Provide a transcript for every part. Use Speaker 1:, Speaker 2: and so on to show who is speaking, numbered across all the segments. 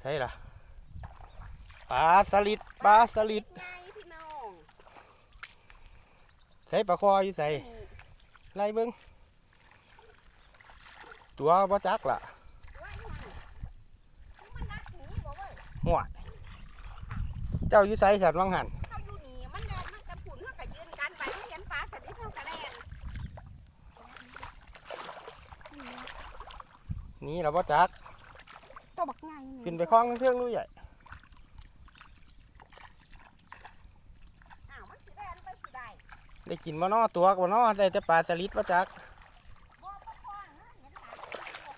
Speaker 1: ใช่ล่ะปลาสลิดปลาสลิด
Speaker 2: ไงพี่น้อง
Speaker 1: ใส่ปลาคออยู่ใส่ไล่เบิ้งตัวบ่จักล่ะ
Speaker 2: หัว
Speaker 1: เจ้าอยู่ใส่สัตว์วังหัน
Speaker 2: นี่มันแดนมันกระปุ่นเขาก็ยืนกันนี่เรา
Speaker 1: บ่จัก ขึ้นไปคล้องเครื่องดูใหญ่
Speaker 2: อ้าวมันสิแดนไปสิได้
Speaker 1: ได้กินบ่นอตัวบ่นอได้แต่ปลาสลิดบ่จัก
Speaker 2: บ่ปะพอนนะเห็นหลายตัว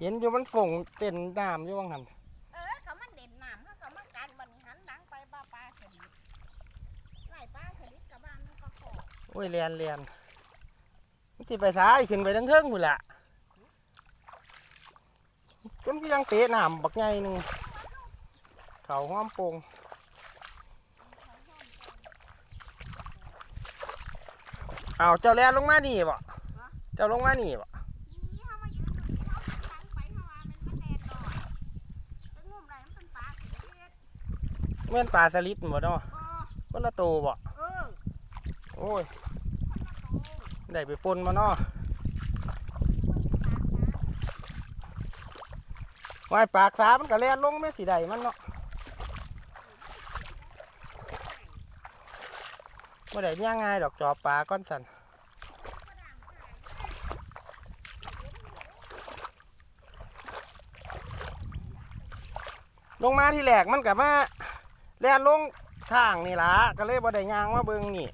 Speaker 1: เห็นอยู่มันฝงเต้นน้ำอยู่วังหัน
Speaker 2: เออก็มันเด่นน้ำเขาก็มากันบัดนี้หันหลังไปปลาปลาสลิดไล่ปลาสลิดกับบ้านมันก็ขอ
Speaker 1: โอ้ยเรียนเรียนมันสิไปซ้ายขึ้นไปทั้งเทิงพุ่นล่ะจน ก็ยังเตะหนามบักใหหนึ่งเขาห้อมโปงเอาเจ้าแลนลงมาหนี่บ่เจ้าลงมา
Speaker 2: หนี่บ่แม่นปลาสลิด
Speaker 1: บ่เนาะคนละโตบ่โอ้ย ได้ไปปนมาเนาะ ว่ายปากสามันก็แล่นลงแม่สิได้มันเนาะบ่ได้ย่างง่ายดอกจอบปลาก้อนสันลงมาที่แหลกมันกับมาแล่นลงทางนี่ล่ะก็เลยบ่ได้ย่างมาเบิ่งนี่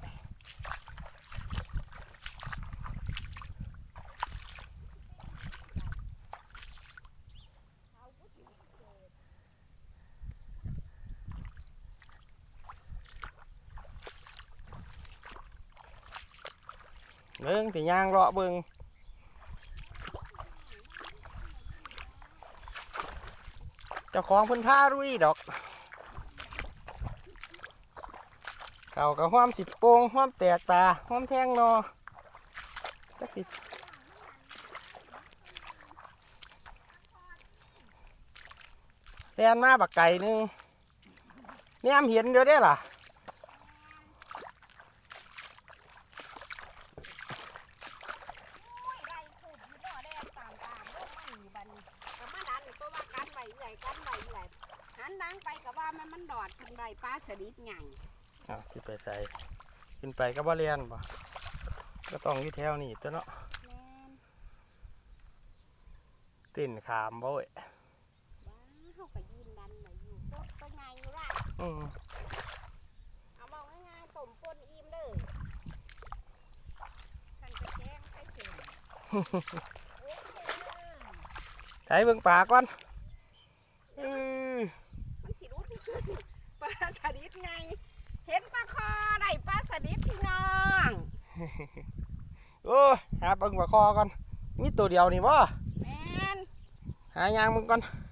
Speaker 1: เบิ่งสิย่างเลาะเบิ่งเจ้าของพิ่นพารุ่ยดอกเขากับห้อมสิโปงห้อมแตกตาห้อมแทงนอจักสิแลนมาบักไก่หนึงเนี่ยมเห็นเดี๋ยวได้ล่ะ
Speaker 2: โอ้ยไล่ขุดอยู่บ่แดนตามตามลงมาหนีบัดนี้ก็มาดันตัวว่า กันไว้ใหญ่กันไว้ใหญ่หันหลังไปก็ว่ามันมันดอดขึ้นใบปลาสลิดใหญ่
Speaker 1: อะสิไปใส่ขึ้นไปก็บ่เรียนบ่ก็ต้องอยู่แถวนี้ตัวเนาะ
Speaker 2: แม่น
Speaker 1: ติ่นขามบ่เว้ย
Speaker 2: ว้าเฮาก็ยืนดันไว้อยู่ตัวตัวใหญ่อยู่ล่ะ
Speaker 1: อืม
Speaker 2: เอามองง่ายๆต้มป่นอิ่มเลยคันกระแจงใส่เข็มโอเค
Speaker 1: ใช้เบิ่งปลาก่อน อือ
Speaker 2: มันสิรู้ที่ขึ้นปลาสลิดไง เห็นปลาคอได้ปลาสลิดพี่น้อง
Speaker 1: โอ้ยหาเบิ่งปลาคอก่อนมีตัวเดียวนี่บ่
Speaker 2: แม่น
Speaker 1: หายางมึงก่อน
Speaker 2: เ